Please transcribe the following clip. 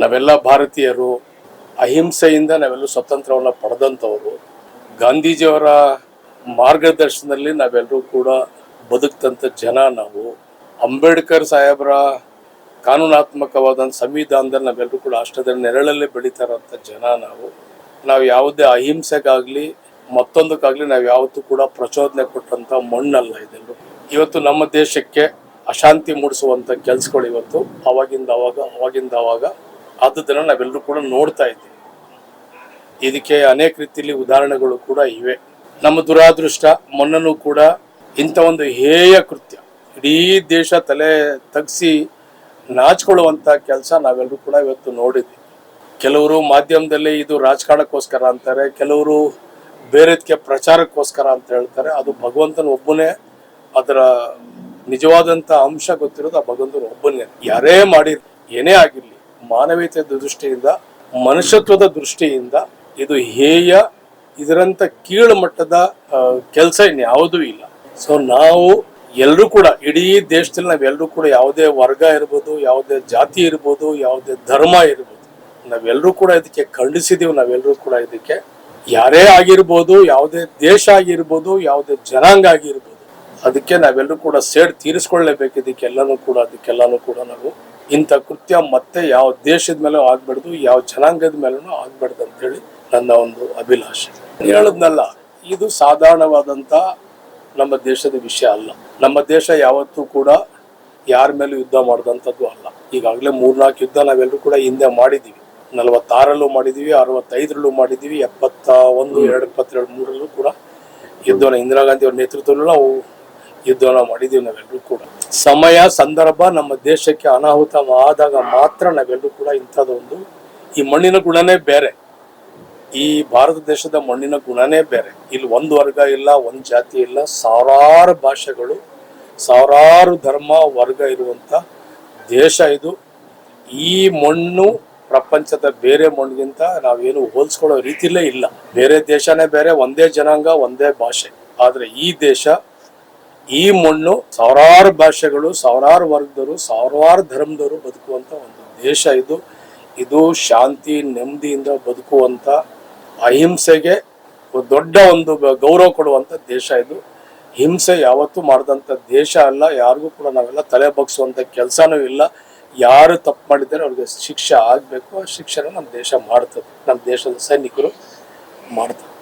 ನಾವೆಲ್ಲ ಭಾರತೀಯರು, ಅಹಿಂಸೆಯಿಂದ ನಾವೆಲ್ಲರೂ ಸ್ವತಂತ್ರವನ್ನು ಪಡೆದಂಥವರು, ಗಾಂಧೀಜಿಯವರ ಮಾರ್ಗದರ್ಶನದಲ್ಲಿ ನಾವೆಲ್ಲರೂ ಕೂಡ ಬದುಕ್ತಂಥ ಜನ ನಾವು. ಅಂಬೇಡ್ಕರ್ ಸಾಹೇಬರ ಕಾನೂನಾತ್ಮಕವಾದ ಸಂವಿಧಾನದಲ್ಲಿ ನಾವೆಲ್ಲರೂ ಕೂಡ ಅಷ್ಟದ ನೆರಳಲ್ಲೇ ಬೆಳೀತಾರಂಥ ಜನ ನಾವು. ನಾವು ಯಾವುದೇ ಅಹಿಂಸೆಗಾಗಲಿ, ಮತ್ತೊಂದಕ್ಕಾಗಲಿ ನಾವು ಯಾವತ್ತೂ ಕೂಡ ಪ್ರಚೋದನೆ ಕೊಟ್ಟಂಥ ಮಣ್ಣಲ್ಲ ಇದೆಲ್ಲ. ಇವತ್ತು ನಮ್ಮ ದೇಶಕ್ಕೆ ಅಶಾಂತಿ ಮೂಡಿಸುವಂಥ ಕೆಲಸಗಳು ಇವತ್ತು, ಅವಾಗಿಂದ ಅವಾಗ ಅವಾಗಿಂದ ಅವಾಗ ಆದದನ್ನು ನಾವೆಲ್ಲರೂ ಕೂಡ ನೋಡ್ತಾ ಇದ್ದೀವಿ. ಇದಕ್ಕೆ ಅನೇಕ ರೀತಿಯಲ್ಲಿ ಉದಾಹರಣೆಗಳು ಕೂಡ ಇವೆ. ನಮ್ಮ ದುರಾದೃಷ್ಟ ಮೊನ್ನೂ ಕೂಡ ಇಂಥ ಒಂದು ಹೇಯ ಕೃತ್ಯ. ಇಡೀ ದೇಶ ತಲೆ ತಗ್ಸಿ ನಾಚಿಕೊಳ್ಳುವಂಥ ಕೆಲಸ ನಾವೆಲ್ಲರೂ ಕೂಡ ಇವತ್ತು ನೋಡಿದ್ವಿ ಕೆಲವರು ಮಾಧ್ಯಮದಲ್ಲಿ ಇದು ರಾಜಕಾರಣಕ್ಕೋಸ್ಕರ ಅಂತಾರೆ, ಕೆಲವರು ಬೇರೆದಕ್ಕೆ ಪ್ರಚಾರಕ್ಕೋಸ್ಕರ ಅಂತ ಹೇಳ್ತಾರೆ. ಅದು ಭಗವಂತನ ಒಬ್ಬನೇ, ಅದರ ನಿಜವಾದಂಥ ಅಂಶ ಗೊತ್ತಿರೋದು ಆ ಭಗವಂತನ ಒಬ್ಬನೇ. ಯಾರೇ ಮಾಡಿ ಏನೇ ಆಗಿರಲಿ ಮಾನವೀಯತೆಯ ದೃಷ್ಟಿಯಿಂದ, ಮನುಷ್ಯತ್ವದ ದೃಷ್ಟಿಯಿಂದ ಇದು ಹೇಯ, ಇದರಂತ ಕೀಳು ಮಟ್ಟದ ಕೆಲಸ ಇನ್ಯಾವುದೂ ಇಲ್ಲ. ಸೊ ನಾವು ಎಲ್ಲರೂ ಕೂಡ, ಇಡೀ ದೇಶದಲ್ಲಿ ನಾವೆಲ್ಲರೂ ಕೂಡ ಯಾವುದೇ ವರ್ಗ ಇರ್ಬೋದು, ಯಾವುದೇ ಜಾತಿ ಇರ್ಬೋದು, ಯಾವುದೇ ಧರ್ಮ ಇರ್ಬೋದು ನಾವೆಲ್ಲರೂ ಕೂಡ ಇದಕ್ಕೆ ಖಂಡಿಸಿದೀವಿ ನಾವೆಲ್ಲರೂ ಕೂಡ ಇದಕ್ಕೆ ಯಾರೇ ಆಗಿರ್ಬೋದು, ಯಾವುದೇ ದೇಶ ಆಗಿರ್ಬೋದು, ಯಾವುದೇ ಜನಾಂಗ ಆಗಿರ್ಬೋದು, ಅದಕ್ಕೆ ನಾವೆಲ್ಲರೂ ಕೂಡ ಸೇಡ್ ತೀರಿಸ್ಕೊಳ್ಳೇಬೇಕು, ಇದಕ್ಕೆಲ್ಲನೂ ಕೂಡ, ಅದಕ್ಕೆಲ್ಲನೂ ಕೂಡ ನಾವು ಇಂಥ ಕೃತ್ಯ ಮತ್ತೆ ಯಾವ ದೇಶದ ಮೇಲೂ ಆಗ್ಬಾರ್ದು ಯಾವ ಜನಾಂಗದ ಮೇಲೂ ಆಗ್ಬಾರ್ದು ಅಂತೇಳಿ ನನ್ನ ಒಂದು ಅಭಿಲಾಷೆ. ಹೇಳದ್ನಲ್ಲ ಇದು ಸಾಧಾರಣವಾದಂಥ ನಮ್ಮ ದೇಶದ ವಿಷಯ ಅಲ್ಲ. ನಮ್ಮ ದೇಶ ಯಾವತ್ತೂ ಕೂಡ ಯಾರ ಮೇಲೂ ಯುದ್ಧ ಮಾಡಿದಂಥದ್ದು ಅಲ್ಲ. ಈಗಾಗಲೇ ಮೂರ್ನಾಲ್ಕು ಯುದ್ಧ ನಾವೆಲ್ಲರೂ ಕೂಡ ಹಿಂದೆ ಮಾಡಿದ್ದೀವಿ. ನಲವತ್ತಾರಲ್ಲೂ ಮಾಡಿದ್ದೀವಿ ಅರವತ್ತೈದರಲ್ಲೂ ಮಾಡಿದ್ದೀವಿ ಎಪ್ಪತ್ತ ಒಂದು ಎರಡು ಎಪ್ಪತ್ತೆರಡು ಮೂರಲ್ಲೂ ಕೂಡ ಯುದ್ಧನ ಇಂದಿರಾ ಗಾಂಧಿ ಅವ್ರ ನೇತೃತ್ವದಲ್ಲೂ ನಾವು ಯುದ್ಧನ ಮಾಡಿದ್ದೀವಿ ನಾವೆಲ್ಲರೂ ಕೂಡ. ಸಮಯ, ಸಂದರ್ಭ ನಮ್ಮ ದೇಶಕ್ಕೆ ಅನಾಹುತ ಆದಾಗ ಮಾತ್ರ ನಾವೆಲ್ಲರೂ ಕೂಡ ಇಂಥದ್ದೊಂದು. ಈ ಮಣ್ಣಿನ ಗುಣನೇ ಬೇರೆ. ಈ ಭಾರತ ದೇಶದ ಮಣ್ಣಿನ ಗುಣನೇ ಬೇರೆ. ಇಲ್ಲಿ ಒಂದು ವರ್ಗ ಇಲ್ಲ, ಒಂದು ಜಾತಿ ಇಲ್ಲ, ಸಾವಿರಾರು ಭಾಷೆಗಳು, ಸಾವಿರಾರು ಧರ್ಮ ವರ್ಗ ಇರುವಂಥ ದೇಶ ಇದು. ಈ ಮಣ್ಣು ಪ್ರಪಂಚದ ಬೇರೆ ಮಣ್ಣಿಗಿಂತ ನಾವೇನು ಹೋಲಿಸ್ಕೊಳ್ಳೋ ರೀತಿಲೇ ಇಲ್ಲ. ಬೇರೆ ದೇಶನೇ ಬೇರೆ, ಒಂದೇ ಜನಾಂಗ, ಒಂದೇ ಭಾಷೆ. ಆದರೆ ಈ ದೇಶ ಈ ಮಣ್ಣು ಸಾವಿರಾರು ಭಾಷೆಗಳು, ಸಾವಿರಾರು ವರ್ಗದವರು, ಸಾವಿರಾರು ಧರ್ಮದವರು ಬದುಕುವಂತ ಒಂದು ದೇಶ ಇದು. ಇದು ಶಾಂತಿ, ನೆಮ್ಮದಿಯಿಂದ ಬದುಕುವಂತ, ಅಹಿಂಸೆಗೆ ದೊಡ್ಡ ಒಂದು ಗೌರವ ಕೊಡುವಂತ ದೇಶ ಇದು. ಹಿಂಸೆ ಯಾವತ್ತೂ ಮಾಡಿದಂಥ ದೇಶ ಅಲ್ಲ, ಯಾರಿಗೂ ಕೂಡ ನಾವೆಲ್ಲ ತಲೆ ಬಗ್ಸುವಂತ ಕೆಲಸನೂ ಇಲ್ಲ. ಯಾರು ತಪ್ಪು ಮಾಡಿದ್ದಾರೆ ಅವ್ರಿಗೆ ಶಿಕ್ಷೆ ಆಗಬೇಕು, ಆ ಶಿಕ್ಷೆನ ನಮ್ಮ ದೇಶ ಮಾಡ್ತದೆ ನಮ್ಮ ದೇಶದ ಸೈನಿಕರು ಮಾಡ್ತಾರೆ